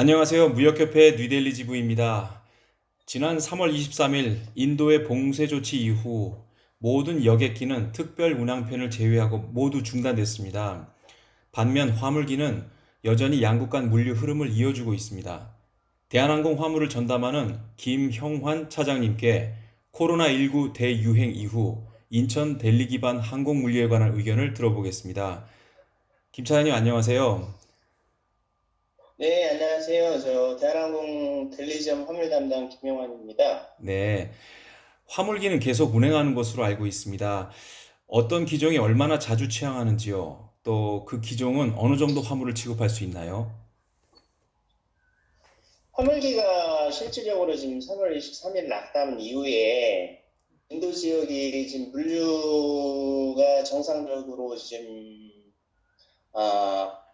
안녕하세요. 무역협회 뉴델리 지부입니다. 지난 3월 23일 인도의 봉쇄 조치 이후 모든 여객기는 특별 운항편을 제외하고 모두 중단됐습니다. 반면 화물기는 여전히 양국 간 물류 흐름을 이어주고 있습니다. 대한항공 화물을 전담하는 김형환 차장님께 코로나19 대유행 이후 인천 델리 기반 항공 물류에 관한 의견을 들어보겠습니다. 김 차장님 안녕하세요. 네, 안녕하세요. 저 대한항공 델리점 화물 담당 김용환입니다. 네. 화물기는 계속 운행하는 것으로 알고 있습니다. 어떤 기종이 얼마나 자주 취항하는지요? 또 그 기종은 어느 정도 화물을 취급할 수 있나요? 화물기가 실질적으로 지금 3월 23일 락다운 이후에 인도 지역이 지금 물류가 정상적으로 지금 아,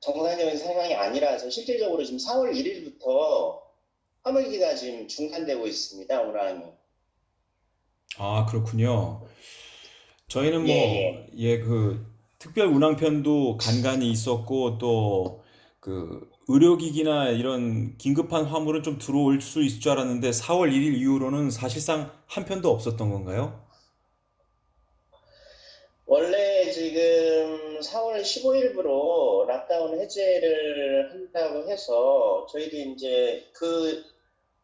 정상적인 상황이 아니라서 실질적으로 지금 4월 1일부터 화물기가 지금 중단되고 있습니다. 운항이. 아, 그렇군요. 저희는 뭐, 예, 예, 그, 특별 운항편도 간간히 있었고, 또, 그, 의료기기나 이런 긴급한 화물은 좀 들어올 수 있을 줄 알았는데, 4월 1일 이후로는 사실상 한 편도 없었던 건가요? 원래 지금 4월 15일부로 락다운 해제를 한다고 해서 저희도 이제 그,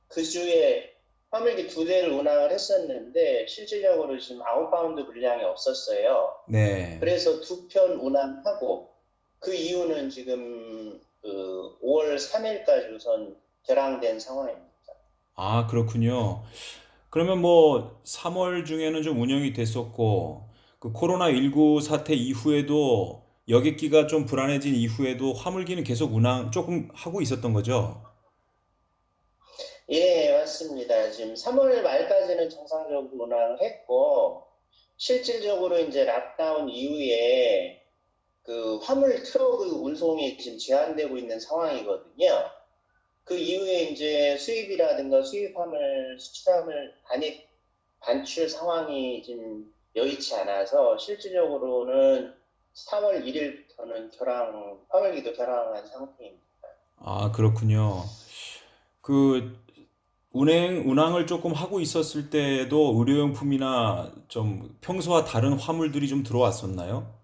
그 주에 화물기 두 대를 운항을 했었는데 실질적으로 지금 아웃바운드 물량이 없었어요. 네. 그래서 두 편 운항하고 그 이유는 지금 그 5월 3일까지 우선 결항된 상황입니다. 아, 그렇군요. 그러면 뭐 3월 중에는 좀 운영이 됐었고 그 코로나19 사태 이후에도 여객기가 좀 불안해진 이후에도 화물기는 계속 운항 조금 하고 있었던 거죠? 예, 맞습니다. 지금 3월 말까지는 정상적으로 운항을 했고, 실질적으로 이제 락다운 이후에 그 화물 트럭 운송이 지금 제한되고 있는 상황이거든요. 그 이후에 이제 수입이라든가 수입함을, 수출함을 반입, 반출 상황이 지금 여의치 않아서 실질적으로는 3월 1일부터는 결항, 화물기도 결항한 상태입니다. 아, 그렇군요. 그 운행 운항을 조금 하고 있었을 때도 의료용품이나 좀 평소와 다른 화물들이 좀 들어왔었나요?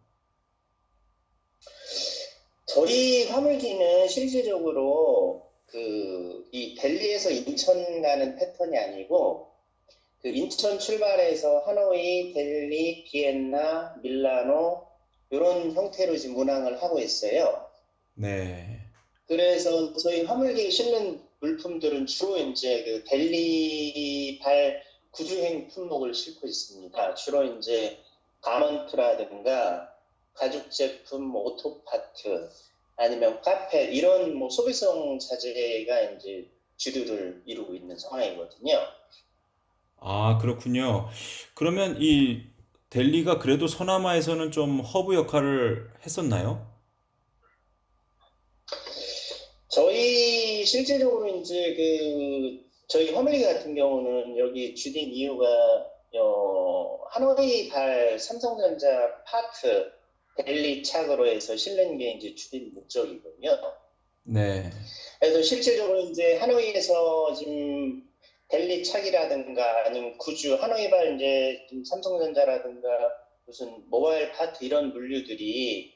저희 화물기는 실질적으로 그 이 델리에서 인천 가는 패턴이 아니고 그 인천 출발해서 하노이, 델리, 비엔나, 밀라노 이런 형태로 지금 운항을 하고 있어요. 네. 그래서 저희 화물기에 실는 물품들은 주로 이제 그 델리발 구주행 품목을 싣고 있습니다. 주로 이제 가먼트라든가 가죽 제품, 뭐 오토파트, 아니면 카페 이런 뭐 소비성 자재가 이제 주류를 이루고 있는 상황이거든요. 아, 그렇군요. 그러면 이 델리가 그래도 서남아에서는 좀 허브 역할을 했었나요? 저희 실질적으로 이제 그 저희 화물기 같은 경우는 여기 주된 이유가 어, 하노이 발 삼성전자 파트 델리 착으로 해서 실는 게 이제 주된 목적이거든요. 네. 그래서 실질적으로 이제 하노이에서 지금 델리 착이라든가 아니면 구주 하노이발 이제 좀 삼성전자라든가 무슨 모바일 파트 이런 물류들이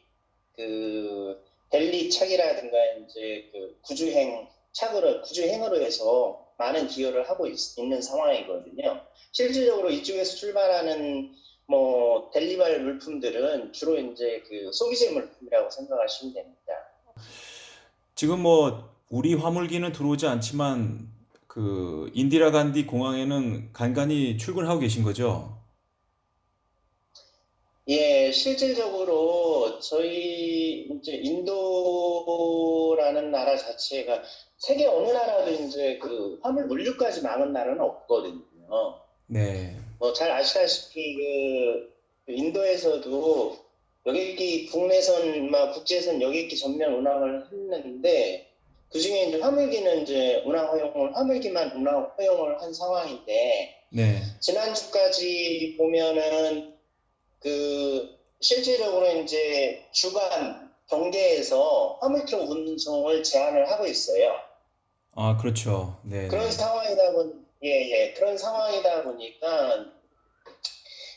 그 델리 착이라든가 이제 그 구주행 착으로 구주행으로 해서 많은 기여를 하고 있, 는 상황이거든요. 실질적으로 이쪽에서 출발하는 뭐 델리발 물품들은 주로 이제 그 소비재 물품이라고 생각하시면 됩니다. 지금 뭐 우리 화물기는 들어오지 않지만 그 인디라 간디 공항에는 간간히 출근하고 계신 거죠? 예, 실질적으로 저희 이제 인도라는 나라 자체가 세계 어느 나라도 이제 그 화물 물류까지 막은 나라는 없거든요. 네. 뭐 잘 아시다시피 그 인도에서도 여객기 국내선 막 국제선 여객기 전면 운항을 했는데 그 중에 이제 화물기는 이제 운항 허용을 화물기만 운항 허용을 한 상황인데 네. 지난주까지 보면은 그 실질적으로 이제 주간 경계에서 화물트럭 운송을 제한을 하고 있어요. 아, 그렇죠. 네, 그런 네. 상황이다 보니, 예, 예, 그런 상황이다 보니까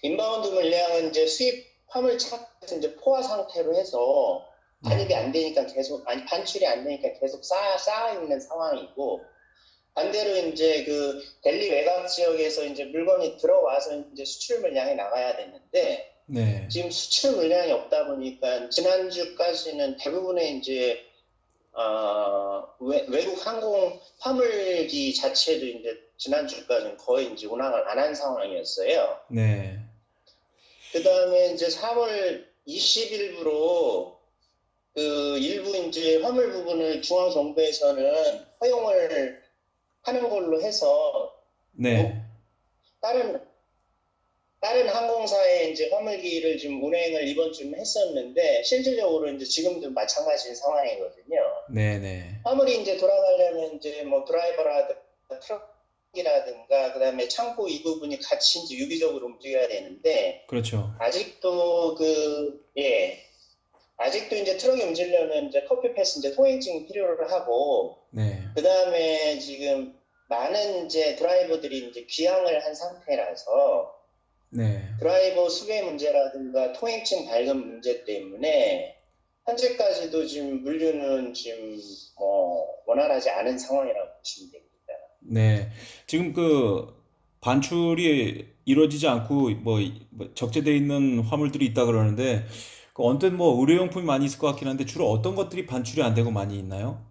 인바운드 물량은 이제 수입 화물차에서 이제 포화 상태로 해서 반입이 안 되니까 계속, 아니, 반출이 안 되니까 계속 쌓아, 쌓아 있는 상황이고, 반대로 이제 그 델리 외곽 지역에서 이제 물건이 들어와서 이제 수출 물량이 나가야 되는데, 네. 지금 수출 물량이 없다 보니까 지난주까지는 대부분의 이제 어, 외, 외국 항공 화물기 자체도 이제 지난주까지는 거의 이제 운항을 안 한 상황이었어요. 네. 그 다음에 이제 3월 20일부로 그 일부 이제 화물 부분을 중앙 정부에서는 허용을 하는 걸로 해서 네. 다른 다른 항공사의 이제 화물기를 지금 운행을 이번 주는 했었는데 실질적으로 이제 지금도 마찬가지인 상황이거든요. 네, 네. 화물이 이제 돌아가려면 이제 뭐 드라이버라든가 트럭이라든가 그다음에 창고 이 부분이 같이 이제 유기적으로 움직여야 되는데 그렇죠. 아직도 그 예. 아직도 이제 트럭이 움직이려면 이제 커피 패스 이제 통행증 필요를 하고 네. 그 다음에 지금 많은 이제 드라이버들이 이제 귀향을 한 상태라서 네. 드라이버 수배 문제라든가 통행증 발급 문제 때문에 현재까지도 지금 물류는 지금 뭐 원활하지 않은 상황이라고 보시면 됩니다. 네. 지금 그 반출이 이루어지지 않고 뭐, 뭐 적재되어 있는 화물들이 있다 그러는데 그 언뜻 뭐 의료용품이 많이 있을 것 같긴 한데 주로 어떤 것들이 반출이 안 되고 많이 있나요?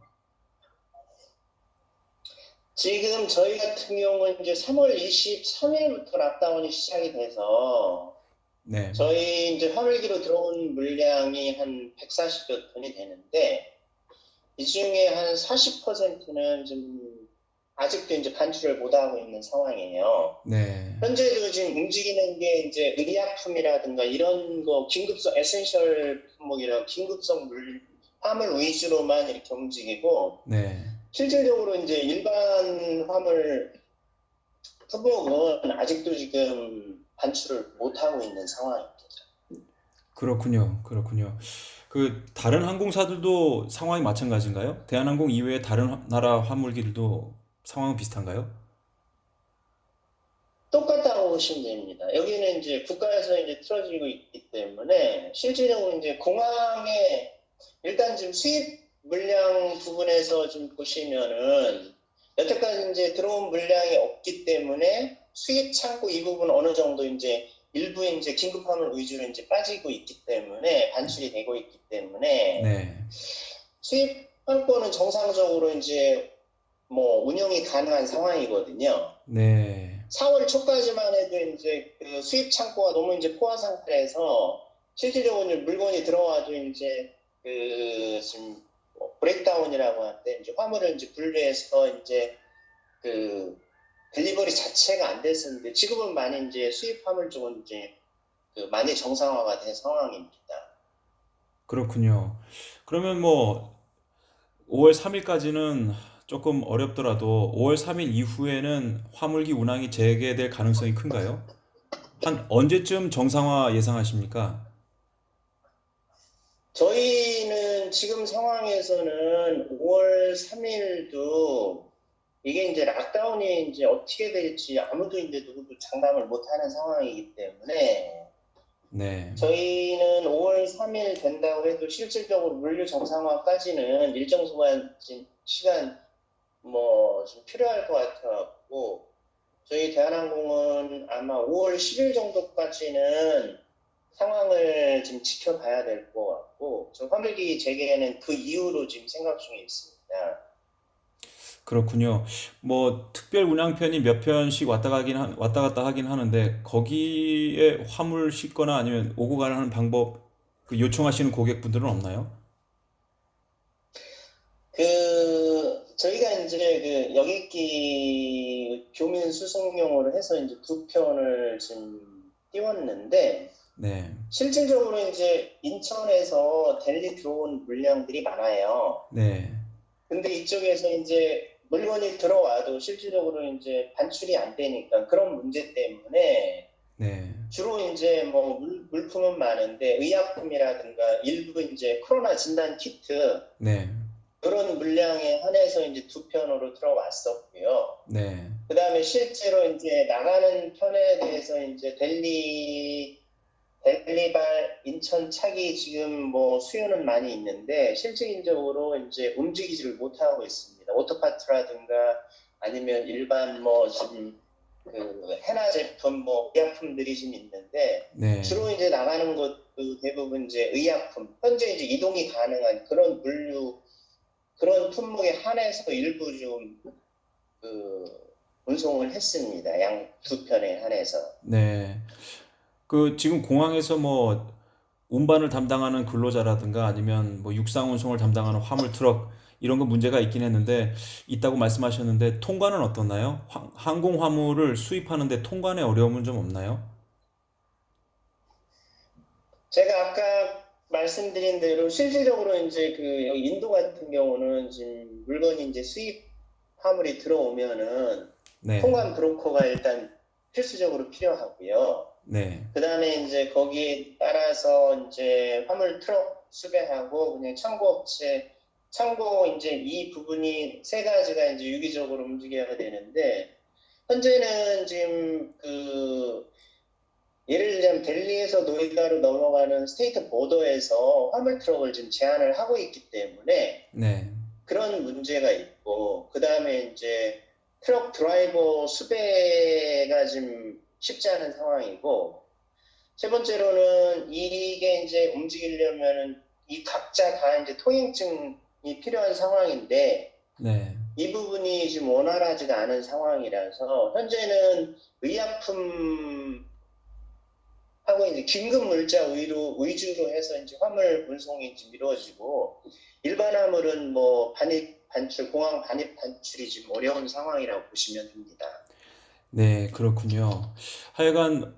지금 저희 같은 경우는 이제 3월 23일부터 락다운이 시작이 돼서 네. 저희 이제 화물기로 들어온 물량이 한 140여 톤이 되는데 이 중에 한 40%는 좀 아직도 이제 반출을 못 하고 있는 상황이에요. 네. 현재도 지금 움직이는 게 이제 의약품이라든가 이런 거 긴급성 에센셜 품목이라 긴급성 물 화물 위주로만 이렇게 움직이고 네. 실질적으로 이제 일반 화물 품목은 아직도 지금 반출을 못 하고 있는 상황입니다. 그렇군요. 그렇군요. 그 다른 항공사들도 상황이 마찬가지인가요? 대한항공 이외의 다른 화- 나라 화물기들도 상황은 비슷한가요? 똑같다고 보시면 됩니다. 여기는 이제 국가에서 이제 틀어지고 있기 때문에 실질적으로 이제 공항에 일단 지금 수입 물량 부분에서 좀 보시면은 여태까지 이제 들어온 물량이 없기 때문에 수입 창고 이 부분 어느 정도 이제 일부 이제 긴급화물 위주로 이제 빠지고 있기 때문에 반출이 되고 있기 때문에 네. 수입 항권은 정상적으로 이제 뭐 운영이 가능한 상황이거든요. 네. 4월 초까지만 해도 이제 그 수입 창고가 너무 이제 포화 상태에서 실질적으로 물건이 들어와도 이제 그 지금 뭐 브레이크다운이라고 하는데 이제 화물을 이제 분류해서 이제 그 딜리버리 자체가 안 됐었는데 지금은 많이 이제 수입 화물 쪽은 이제 그 많이 정상화가 된 상황입니다. 그렇군요. 그러면 뭐 5월 3일까지는 조금 어렵더라도 5월 3일 이후에는 화물기 운항이 재개될 가능성이 큰가요? 한 언제쯤 정상화 예상하십니까? 저희는 지금 상황에서는 5월 3일도 이게 이제 락다운이 이제 어떻게 될지 아무도 이제 누구도 장담을 못 하는 상황이기 때문에 네. 저희는 5월 3일 된다고 해도 실질적으로 물류 정상화까지는 일정 소간 지- 시간 뭐 좀 필요할 것 같아갖고 저희 대한항공은 아마 5월 10일 정도까지는 상황을 지금 지켜봐야 될 것 같고 저 화물기 재개는 그 이후로 지금 생각 중에 있습니다. 그렇군요. 뭐 특별 운항편이 몇 편씩 왔다 가긴 하- 왔다 갔다 하긴 하는데 거기에 화물 싣거나 아니면 오고 가는 방법 그 요청하시는 고객분들은 없나요? 그 저희가 이제 그 여객기 교민 수송용으로 해서 이제 두 편을 지금 띄웠는데 네. 실질적으로 이제 인천에서 델리 들어온 물량들이 많아요. 네. 근데 이쪽에서 이제 물건이 들어와도 실질적으로 이제 반출이 안 되니까 그런 문제 때문에 네. 주로 이제 뭐 물, 물품은 많은데 의약품이라든가 일부 이제 코로나 진단 키트 네, 그런 물량에 한해서 이제 두 편으로 들어왔었고요. 네, 그 다음에 실제로 이제 나가는 편에 대해서 이제 델리, 델리발, 인천 차기 지금 뭐 수요는 많이 있는데 실질적으로 이제 움직이지를 못하고 있습니다. 오토파트라든가 아니면 일반 뭐 지금 그 해나 제품 뭐 의약품들이 좀 있는데 네, 주로 이제 나가는 것도 대부분 이제 의약품 현재 이제 이동이 가능한 그런 물류 그런 품목에 한해서 일부 좀 그 운송을 했습니다. 양 두 편에 한해서. 네. 그 지금 공항에서 뭐 운반을 담당하는 근로자라든가 아니면 뭐 육상 운송을 담당하는 화물 트럭 이런 거 문제가 있긴 했는데 있다고 말씀하셨는데 통관은 어떻나요? 황- 항공 화물을 수입하는데 통관에 어려움은 좀 없나요? 제가 아까 말씀드린 대로 실질적으로 이제 그 여기 인도 같은 경우는 지금 물건이 이제 수입 화물이 들어오면은 네, 통관 브로커가 일단 필수적으로 필요하고요. 네, 그 다음에 이제 거기에 따라서 이제 화물 트럭 수배하고 그냥 창고 업체, 창고 이제 이 부분이 세 가지가 이제 유기적으로 움직여야 되는데, 현재는 지금 그, 예를 들면 델리에서 노이다로 넘어가는 스테이트 보더에서 화물 트럭을 지금 제한을 하고 있기 때문에 네, 그런 문제가 있고, 그 다음에 이제 트럭 드라이버 수배가 좀 쉽지 않은 상황이고, 세 번째로는 이게 이제 움직이려면은 이 각자 다 이제 통행증이 필요한 상황인데, 네, 이 부분이 지금 원활하지가 않은 상황이라서, 현재는 의약품 하고 이제 긴급 물자 위로, 위주로 해서 이제 화물 운송이 지금 이루어지고, 일반 화물은 뭐 반입, 반출, 공항 반입, 반출이 지금 어려운 상황이라고 보시면 됩니다. 네, 그렇군요. 하여간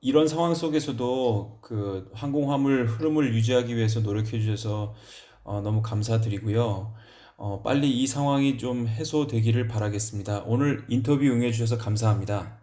이런 상황 속에서도 그 항공 화물 흐름을 유지하기 위해서 노력해 주셔서 어, 너무 감사드리고요. 어, 빨리 이 상황이 좀 해소되기를 바라겠습니다. 오늘 인터뷰 응해 주셔서 감사합니다.